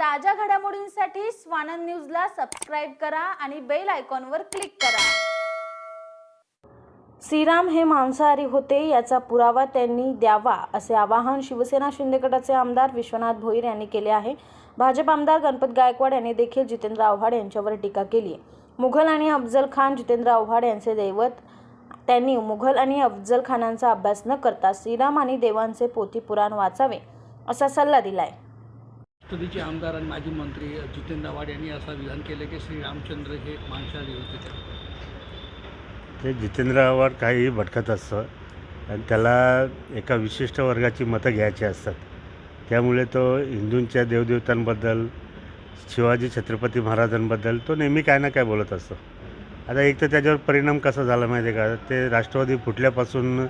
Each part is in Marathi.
ताज्या घडामोडींसाठी स्वानंद न्यूजला सबस्क्राईब करा आणि बेल आयकॉनवर क्लिक करा. श्रीराम हे मांसाहारी होते याचा पुरावा त्यांनी द्यावा असे आवाहन शिवसेना शिंदे गटाचे आमदार विश्वनाथ भोईर यांनी केले आहे. भाजप आमदार गणपत गायकवाड यांनी देखील जितेंद्र आव्हाड यांच्यावर टीका केली आहे. मुघल आणि अफजल खान जितेंद्र आव्हाड यांचे दैवत त्यांनी मुघल आणि अफजल खानांचा अभ्यास न करता श्रीराम आणि देवांचे पोथी पुराण वाचावे असा सल्ला दिला आहे राष्ट्रवादीचे आमदार आणि माजी मंत्री जितेंद्र आव्हाड यांनी असं विधान केलं की श्री रामचंद्र हे मांसाहारी होते ते. जितेंद्र आव्हाड काही भटकत असतं. आणि त्याला एका विशिष्ट वर्गाची मतं घ्यायची असतात. त्यामुळे तो हिंदूंच्या देवदेवतांबद्दल शिवाजी छत्रपती महाराजांबद्दल तो नेहमी काय ना काय बोलत असतो. आता एक तर त्याच्यावर परिणाम कसा झाला माहिती आहे का? ते राष्ट्रवादी फुटल्यापासून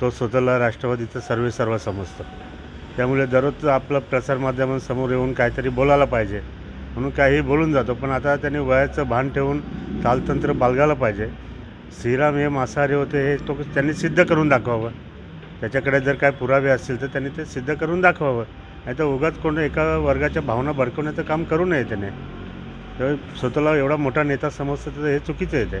तो स्वतःला राष्ट्रवादीचं सर्वे सर्व समजतो. त्यामुळे दररोज आपलं प्रसारमाध्यमांसमोर येऊन काहीतरी बोलायला पाहिजे. म्हणून काहीही बोलून जातो पण आता त्यांनी वयाचं भान ठेवून तालतंत्र बाळगायला पाहिजे. श्रीराम हे मांसाहारी होते हे तो त्यांनी सिद्ध करून दाखवावं. त्याच्याकडे जर काय पुरावे असतील तर त्यांनी ते सिद्ध करून दाखवावं. नाही तर उगाच कोण एका वर्गाच्या भावना भडकवण्याचं काम करू नये त्याने. स्वतःला एवढा मोठा नेता समजतं तर हे चुकीचं आहे ते.